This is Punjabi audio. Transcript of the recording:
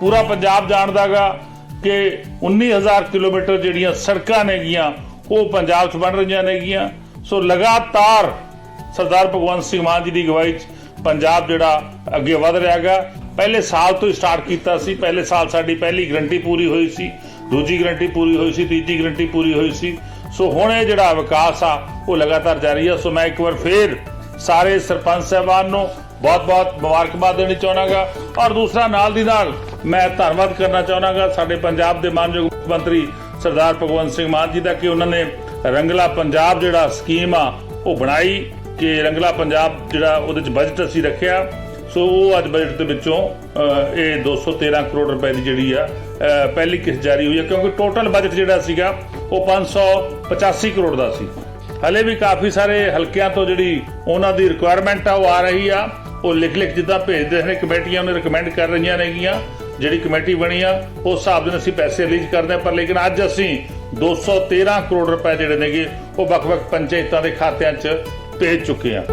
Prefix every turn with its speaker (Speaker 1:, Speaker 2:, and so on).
Speaker 1: ਪੂਰਾ ਪੰਜਾਬ ਜਾਣਦਾਗਾ ਕਿ 19000 ਕਿਲੋਮੀਟਰ ਜਿਹੜੀਆਂ ਸੜਕਾਂ ਨੇਗੀਆਂ, ਉਹ ਪੰਜਾਬ 'ਚ ਬਣ ਰਹੀਆਂ ਨੇਗੀਆਂ। ਸੋ ਲਗਾਤਾਰ ਸਰਦਾਰ ਭਗਵੰਤ ਸਿੰਘ ਮਾਨ ਜੀ ਦੀ ਅਗਵਾਈ 'ਚ ਪੰਜਾਬ ਜਿਹੜਾ ਅੱਗੇ ਵਧ ਰਿਹਾ ਹੈਗਾ ਪਹਿਲੇ ਸਾਲ ਤੋਂ ਹੀ ਸਟਾਰਟ ਕੀਤਾ ਸੀ, ਪਹਿਲੇ ਸਾਲ ਸਾਡੀ ਪਹਿਲੀ ਗਰੰਟੀ ਪੂਰੀ ਹੋਈ ਸੀ, ਦੂਜੀ ਗਰੰਟੀ ਪੂਰੀ ਹੋਈ ਸੀ, ਤੀਜੀ ਗਰੰਟੀ ਪੂਰੀ ਹੋਈ ਸੀ। ਸੋ ਹੁਣ ਇਹ ਜਿਹੜਾ ਵਿਕਾਸ ਆ, ਉਹ ਲਗਾਤਾਰ ਜਾਰੀ ਆ। ਸੋ ਮੈਂ ਇੱਕ ਵਾਰ ਫੇਰ ਸਾਰੇ ਸਰਪੰਚ ਸਾਹਿਬਾਨ ਨੂੰ ਬਹੁਤ-ਬਹੁਤ ਮੁਬਾਰਕਬਾਦ ਦੇਣੀ ਚਾਹਣਾਗਾ ਔਰ ਦੂਸਰਾ ਨਾਲ ਦੀ ਨਾਲ ਮੈਂ ਧੰਨਵਾਦ ਕਰਨਾ ਚਾਹਣਾਗਾ ਸਾਡੇ ਪੰਜਾਬ ਦੇ ਮਾਨਯੋਗ ਮੁੱਖ ਮੰਤਰੀ ਸਰਦਾਰ ਭਗਵੰਤ ਸਿੰਘ ਮਾਨ ਜੀ ਦਾ ਕਿ ਉਹਨਾਂ ਨੇ ਰੰਗਲਾ ਪੰਜਾਬ ਜਿਹੜਾ ਸਕੀਮ ਆ ਉਹ ਬਣਾਈ ਕਿ ਰੰਗਲਾ ਪੰਜਾਬ ਜਿਹੜਾ ਉਹਦੇ ਚ ਬਜਟ ਅਸੀਂ ਰੱਖਿਆ। ਸੋ ਉਹ ਅੱਜ ਬਜਟ ਦੇ ਵਿੱਚੋਂ ਅ, ਇਹ 213 ਕਰੋੜ ਰੁਪਏ ਦੀ ਜਿਹੜੀ ਆ ਪਹਿਲੀ ਕਿਸ਼ਤ ਜਾਰੀ ਹੋਈ ਹੈ ਕਿਉਂਕਿ ਟੋਟਲ ਬਜਟ ਜਿਹੜਾ ਸੀਗਾ ਉਹ 585 ਕਰੋੜ ਦਾ ਸੀ। ਹਲੇ ਵੀ ਕਾਫੀ ਸਾਰੇ ਹਲਕਿਆਂ ਤੋਂ ਜਿਹੜੀ ਉਹਨਾਂ ਦੀ ਰਿਕੁਆਇਰਮੈਂਟ ਆ ਉਹ ਆ ਰਹੀ ਆ। ਉਹ ਲਿਖ ਲਿਖ ਜਿੱਦਾਂ ਭੇਜਦੇ ਨੇ ਕਮੇਟੀਆਂ ਉਹਨੇ ਰეკਮੈਂਡ ਕਰ ਰਹੀਆਂ ਨੇਗੀਆਂ। ਜਿਹੜੀ ਕਮੇਟੀ ਬਣੀ ਆ, ਉਸ ਹਿਸਾਬ ਦੇ ਨਾਲ ਅਸੀਂ ਪੈਸੇ ਰਿਲੀਜ਼ ਕਰਦੇ ਹਾਂ, ਪਰ ਲੇਕਿਨ ਅੱਜ ਅਸੀਂ 213 ਕਰੋੜ ਰੁਪਏ ਜਿਹੜੇ ਨੇਗੇ, ਉਹ ਵੱਖ-ਵੱਖ ਪੰਚਾਇਤਾਂ ਦੇ ਖਾਤਿਆਂ 'ਚ ਭੇਜ ਚੁੱਕੇ ਆ